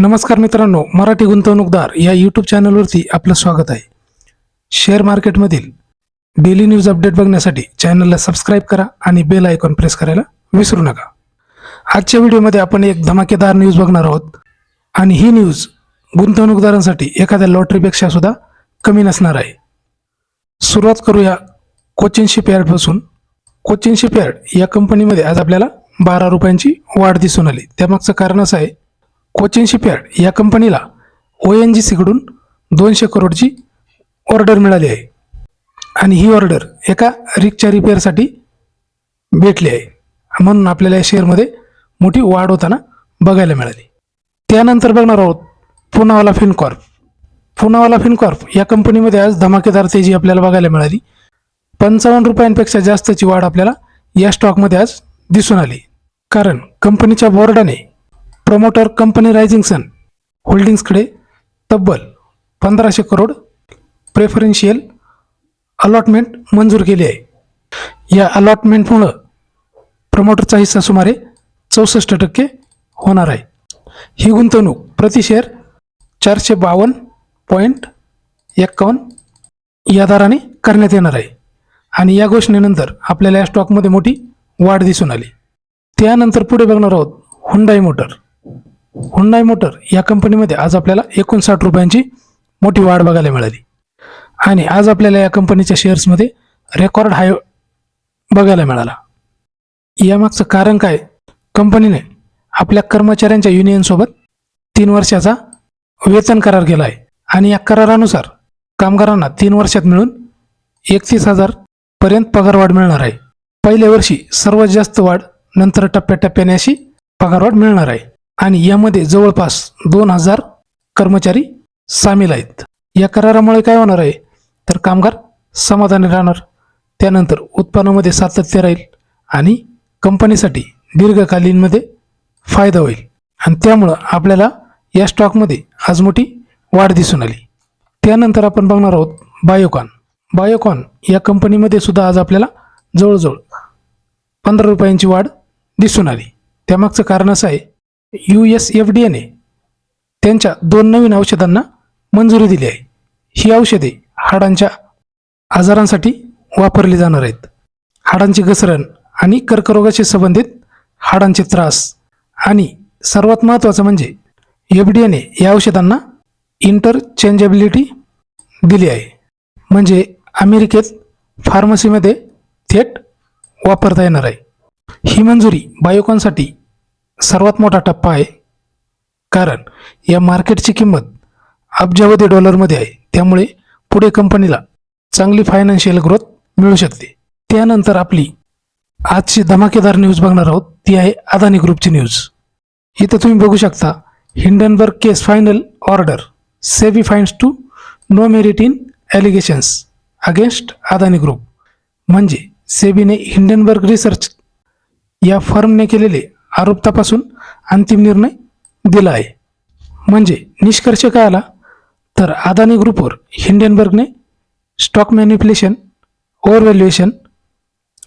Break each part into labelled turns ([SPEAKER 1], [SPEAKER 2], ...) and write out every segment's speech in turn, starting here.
[SPEAKER 1] नमस्कार मित्रांनो मराठी गुंतवणूकदार या यूट्यूब चॅनलवरती आपलं स्वागत आहे. शेअर मार्केटमधील डेली न्यूज अपडेट बघण्यासाठी चॅनलला सबस्क्राईब करा आणि बेल आयकॉन प्रेस करायला विसरू नका. आजच्या व्हिडिओमध्ये आपण एक धमाकेदार न्यूज बघणार आहोत आणि ही न्यूज गुंतवणूकदारांसाठी एखाद्या लॉटरीपेक्षा सुद्धा कमी नसणार आहे. सुरुवात करूया कोचिन शिपयार्डपासून कोचिन शिपयार्ड या कंपनीमध्ये आज आपल्याला बारा रुपयांची वाढ दिसून आली. त्यामागचं कारण असं आहे कोचिन शिपयार्ड या कंपनीला ओ एन जी सीकडून दोनशे करोडची ऑर्डर मिळाली आहे. आणि ही ऑर्डर एका रिकच्या रिपेअरसाठी भेटली आहे. म्हणून आपल्याला या शेअरमध्ये मोठी वाढ होताना बघायला मिळाली. त्यानंतर बघणार आहोत पुनावाला फिनकॉर्प. पुनावाला फिनकॉर्प या कंपनीमध्ये आज धमाकेदार तेजी आपल्याला बघायला मिळाली. पंचावन्न रुपयांपेक्षा जास्तची वाढ आपल्याला या स्टॉकमध्ये आज दिसून आली. कारण कंपनीच्या बोर्डाने प्रमोटर कंपनी रायझिंग सन होल्डिंग्सकडे तब्बल पंधराशे करोड प्रेफरेन्शियल अलॉटमेंट मंजूर केली आहे. या अलॉटमेंटमुळं प्रमोटरचा हिस्सा सुमारे चौसष्ट टक्के होणार आहे. ही गुंतवणूक प्रति शेअर चारशे बावन्न पॉईंट एक्कावन्न या दराने करण्यात येणार आहे. आणि या घोषणेनंतर आपल्याला या स्टॉकमध्ये मोठी वाढ दिसून आली. त्यानंतर पुढे बघणार आहोत हुंडाई मोटर हुंडाई मोटर या कंपनीमध्ये आज आपल्याला एकोणसाठ रुपयांची मोठी वाढ बघायला मिळाली. आणि आज आपल्याला या कंपनीच्या शेअर्समध्ये रेकॉर्ड हाय बघायला मिळाला. यामागचं कारण काय? कंपनीने आपल्या कर्मचाऱ्यांच्या युनियनसोबत तीन वर्षाचा वेतन करार केला आहे. आणि या करारानुसार कामगारांना तीन वर्षात मिळून एकतीस हजार पर्यंत पगारवाढ मिळणार आहे. पहिल्या वर्षी सर्वात जास्त वाढ नंतर टप्प्याटप्प्याने अशी पगारवाढ मिळणार आहे. आणि यामध्ये जवळपास दोन हजार कर्मचारी सामील आहेत. या करारामुळे काय होणार आहे? तर कामगार समाधानी राहणार. त्यानंतर उत्पन्नामध्ये सातत्य राहील आणि कंपनीसाठी दीर्घकालीनमध्ये फायदा होईल. आणि त्यामुळं आपल्याला या स्टॉकमध्ये आज मोठी वाढ दिसून आली. त्यानंतर आपण बघणार आहोत बायोकॉन. बायोकॉन या कंपनीमध्ये सुद्धा आज आपल्याला जवळजवळ पंधरा रुपयांची वाढ दिसून आली. त्यामागचं कारण असं आहे यू एस एफ डी एने त्यांच्या दोन नवीन औषधांना मंजुरी दिली आहे. ही औषधे हाडांच्या आजारांसाठी वापरली जाणार आहेत. हाडांची घसरण आणि कर्करोगाशी संबंधित हाडांचे त्रास आणि सर्वात महत्त्वाचं म्हणजे एफ डी एने या औषधांना इंटरचेंजेबिलिटी दिली आहे. म्हणजे अमेरिकेत फार्मसीमध्ये थेट वापरता येणार आहे. ही मंजुरी बायोकॉनसाठी सर्वात मोठा टप्पा आहे. कारण या मार्केटची किंमत अब्जावधी डॉलरमध्ये आहे. त्यामुळे पुढे कंपनीला चांगली फायनान्शियल ग्रोथ मिळू शकते. त्यानंतर आपली आजची धमाकेदार न्यूज बघणार आहोत. ती आहे अदानी ग्रुपची न्यूज इथं तुम्ही बघू शकता Hindenburg case final order SEBI fines to no merit in allegations against Adani group म्हणजे सेबीने हिंडनबर्ग रिसर्च या फर्मने केलेले आरोप तपासून अंतिम निर्णय दिला आहे. म्हणजे निष्कर्ष काय आला? तर अदानी ग्रुपवर हिंडेनबर्गने स्टॉक मॅन्युप्युलेशन ओव्हरव्हॅल्युएशन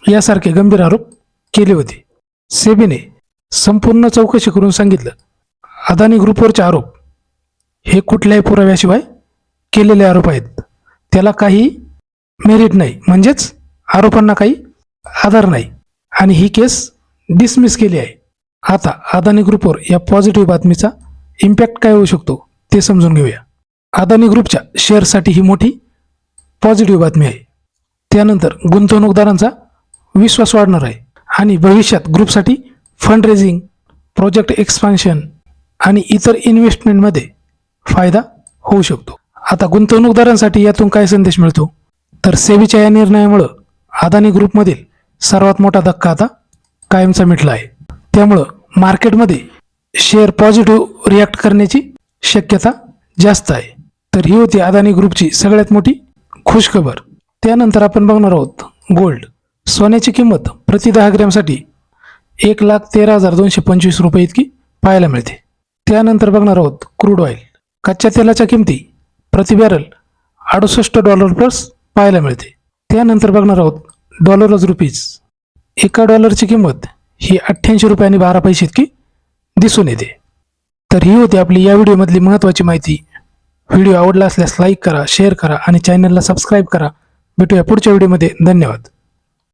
[SPEAKER 1] यासारखे गंभीर आरोप केले होते. सेबीने संपूर्ण चौकशी करून सांगितलं अदानी ग्रुपवरचे आरोप हे कुठल्याही पुराव्याशिवाय केलेले आरोप आहेत. त्याला काही मेरिट नाही म्हणजेच आरोपांना काही आधार नाही. आणि ही केस डिसमिस केली आहे. आता अदानी ग्रुपवर या पॉझिटिव्ह बातमीचा इम्पॅक्ट काय होऊ शकतो ते समजून घेऊया. अदानी ग्रुपच्या शेअरसाठी ही मोठी पॉझिटिव्ह बातमी आहे. त्यानंतर गुंतवणूकदारांचा विश्वास वाढणार आहे आणि भविष्यात ग्रुपसाठी फंड रेझिंग प्रोजेक्ट एक्सपान्शन आणि इतर इन्व्हेस्टमेंटमध्ये फायदा होऊ शकतो. आता गुंतवणूकदारांसाठी यातून काय संदेश मिळतो? तर सेबीच्या या निर्णयामुळं अदानी ग्रुपमधील सर्वात मोठा धक्का आता कायमचा मिटला आहे. त्यामुळं मार्केटमध्ये शेअर पॉझिटिव्ह रिॲक्ट करण्याची शक्यता जास्त आहे. तर ही होती अदानी ग्रुपची सगळ्यात मोठी खुशखबर. त्यानंतर आपण बघणार आहोत गोल्ड. सोन्याची किंमत प्रति दहा ग्रॅमसाठी एक लाख तेरा हजार दोनशे पंचवीस रुपये इतकी पाहायला मिळते. त्यानंतर बघणार आहोत क्रूड ऑइल कच्च्या तेलाच्या किमती प्रति बॅरल अडुसष्ट डॉलर प्लस पाहायला मिळते. त्यानंतर बघणार आहोत डॉलरच रुपीज एका डॉलरची किंमत ही अठ्ठ्याऐंशी रुपये आणि बारा पैसे इतकी दिसून येते. तर ही होती आपली या व्हिडिओमधली महत्त्वाची माहिती. व्हिडिओ आवडला असल्यास लाईक करा शेअर करा आणि चॅनलला सबस्क्राईब करा. भेटूया पुढच्या व्हिडिओमध्ये. धन्यवाद.